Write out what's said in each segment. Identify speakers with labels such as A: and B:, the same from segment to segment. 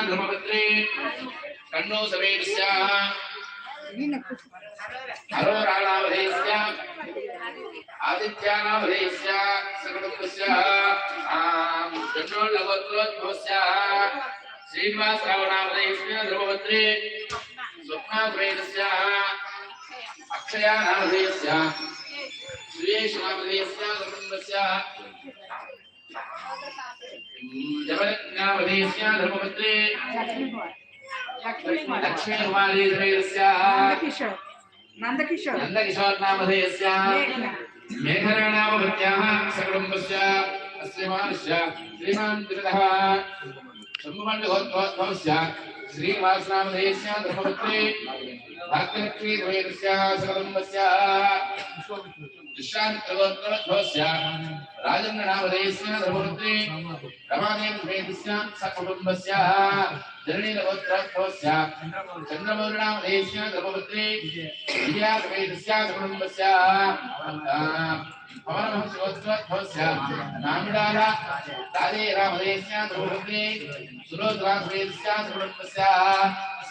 A: ధర్మపత్రే కన్నో సమేతస్య హరోరాళావధేయస్య ఆదిత్యానావధేయస్య సకటస్య ఆం చంద్రోల్లగోత్రోద్భవస్య శ్రీనివాసరావణావధేయస్య ధర్మపత్రే స్వప్నాద్వైతస్య అక్షయానావధేయస్య ధర్మస్య జపజ్ఞావధేయస్య ధర్మపత్రే లక్ష్మీకుమారీధేయస్య
B: నందకిషోర్ నందకిషోర్
A: నందకిశోర్నామధేయస్య
B: మేఘన
A: మేఘనామభృత్యాः సకుటుంబస్య అస్య మానస్య శ్రీమాన్ తిరుదः శంభుమండగోత్రోద్భవస్య శ్రీనివాసనామధేయస్య ధర్మపత్రే భాగ్యలక్ష్మీద్వైతస్య సకుటుంబస్య విశ్రాంతిగోత్రోద్భవస్య రాజన్ననామధేయస్య ధర్మపత్రే రమాదేవద్వైతస్య సకుటుంబస్య ధరణీలగోత్రోద్భవస్య చంద్రమౌళనామధేయస్య ధర్మపత్రే విజయాద్వైతస్య సకుటుంబస్య పవనమహంసగోత్రోద్భవస్య నామిడాల రాజే రామదేశస్య ధర్మపత్రే సురోద్రాద్వైతస్య సకుటుంబస్య శ్రీమాన్స్య బ్రహ్మణ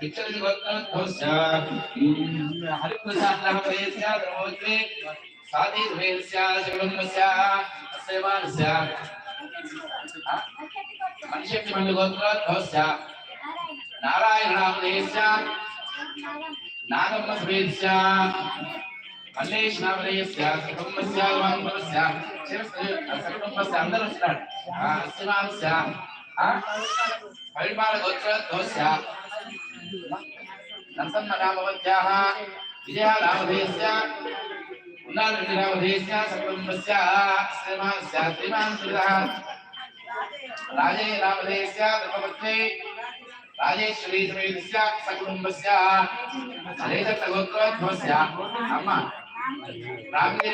A: ధర్మపత్రే దుర్గారంభసమేతస్య సకుటుంబస్య శ్రీమాన్స్య విదుషి గోత్రోద్భవస్య శ్రీధర్రామదేశస్య ధర్మపత్రే సంధ్యారాణభేదస్య సకుటుంబస్య శ్రీమాన్స్య పాండవజనోద్భవస్య మదత్వానామధేయస్య ధర్మపత్రే రజితాసమేతస్య సకుటుంబస్య శ్రీమానస్య పిచ్చరజగోత్రోద్భవస్య హరిప్రసాదనామధేయస్య ధర్మపత్రే సాధీద్వైతస్య సకుటుంబస్య శ్రీమానస్య మనిషి మండగోత్రోద్భవస్య నారాయణనామధేయస్య నాగమ్మ సమేతస్య మల్లేష్ నామధేయస్య కుటుంబస్య వాంగమస్య కుటుంబస్య అందరూ వస్తున్నాడు శివాంశ పరిమాణ గోత్రోద్భవస్య నరసమ్మ नरसम्मरामवत्याः विजयः रामधेयस्य उन्नादविरामधेयस्य सर्वम्बस्य श्रीमानस्य श्रीमान् सुविधः राजे रामधेयस्य धर्मपत्नी राजेश्वरी समेतस्य सकुटुम्बस्य सगोत्रोद्भवस्य अम्मा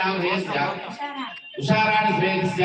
A: रामधेयस्य उषाराणि समेतस्य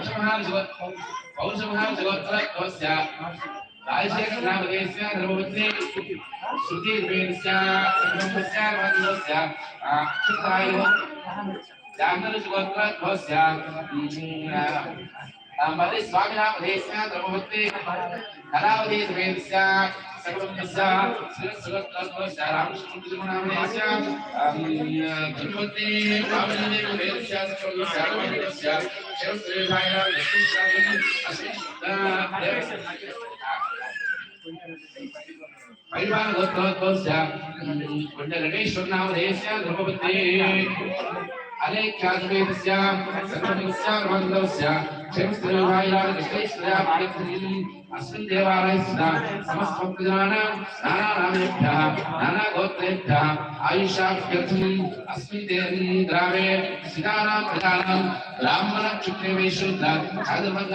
A: నామధేయస్య ధర్మపత్రే రాజశేఖర నామధేయస్య ధర్మపత్రే శృతి సమేతస్య సకుటుంబస్య మంగళస్య మరి స్వామి నామధేయస్య సమేతస్య సకుటుంబస్య శ్రీగోత్రోద్భవస్య రామకృష్ణ నామధేయస్య ధర్మపత్రే రామదేవి సమేతస్య సకుటుంబస్య మంగళస్య శివశ్రీభాయ పరివార గోత్రోద్భవస్య కొండ గణేశ్వర నామధేయస్య